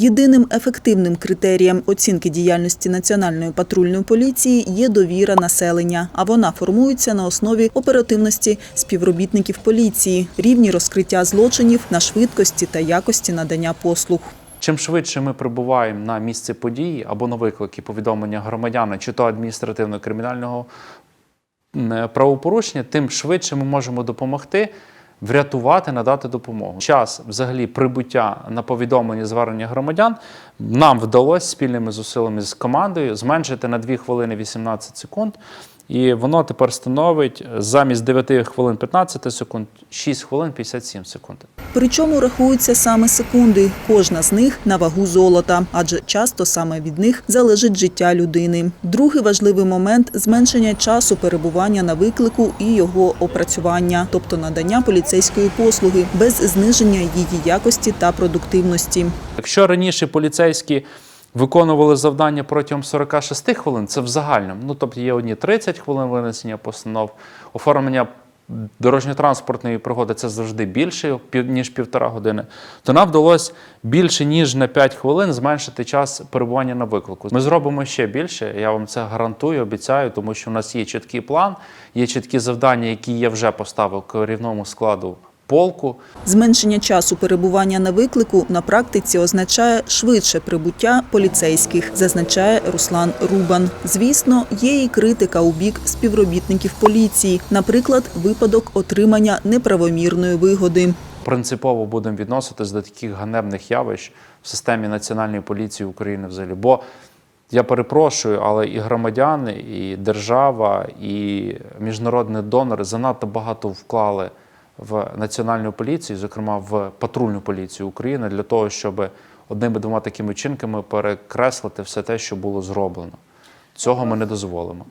Єдиним ефективним критерієм оцінки діяльності Національної патрульної поліції є довіра населення, а вона формується на основі оперативності співробітників поліції, рівні розкриття злочинів на швидкості та якості надання послуг. Чим швидше ми прибуваємо на місце події або на виклики повідомлення громадяна чи то адміністративно-кримінального правопорушення, тим швидше ми можемо допомогти. Врятувати, надати допомогу. Час взагалі прибуття на повідомлення звернення громадян нам вдалося спільними зусиллями з командою зменшити на 2 хвилини 18 секунд. І воно тепер становить замість 9 хвилин 15 секунд 6 хвилин 57 секунд. Причому рахуються саме секунди, кожна з них на вагу золота, адже часто саме від них залежить життя людини. Другий важливий момент зменшення часу перебування на виклику і його опрацювання, тобто надання поліцейської послуги без зниження її якості та продуктивності. Якщо раніше поліцейські виконували завдання протягом 46 хвилин, це в загальному. Ну тобто є одні 30 хвилин винесення постанов, оформлення дорожньо-транспортної пригоди це завжди більше ніж півтора години. То нам вдалося більше ніж на 5 хвилин зменшити час перебування на виклику. Ми зробимо ще більше. Я вам це гарантую, обіцяю, тому що у нас є чіткий план, є чіткі завдання, які я вже поставив керівному складу полку. Зменшення часу перебування на виклику на практиці означає швидше прибуття поліцейських, зазначає Руслан Рубан. Звісно, є і критика у бік співробітників поліції, наприклад, випадок отримання неправомірної вигоди. принципово будемо відноситись до таких ганебних явищ в системі Національної поліції України взагалі. Бо я перепрошую, але і громадяни, і держава, і міжнародні донори занадто багато вклали в національну поліцію, зокрема в патрульну поліцію України, для того, щоб одними-двома такими чинками перекреслити все те, що було зроблено. Цього ми не дозволимо.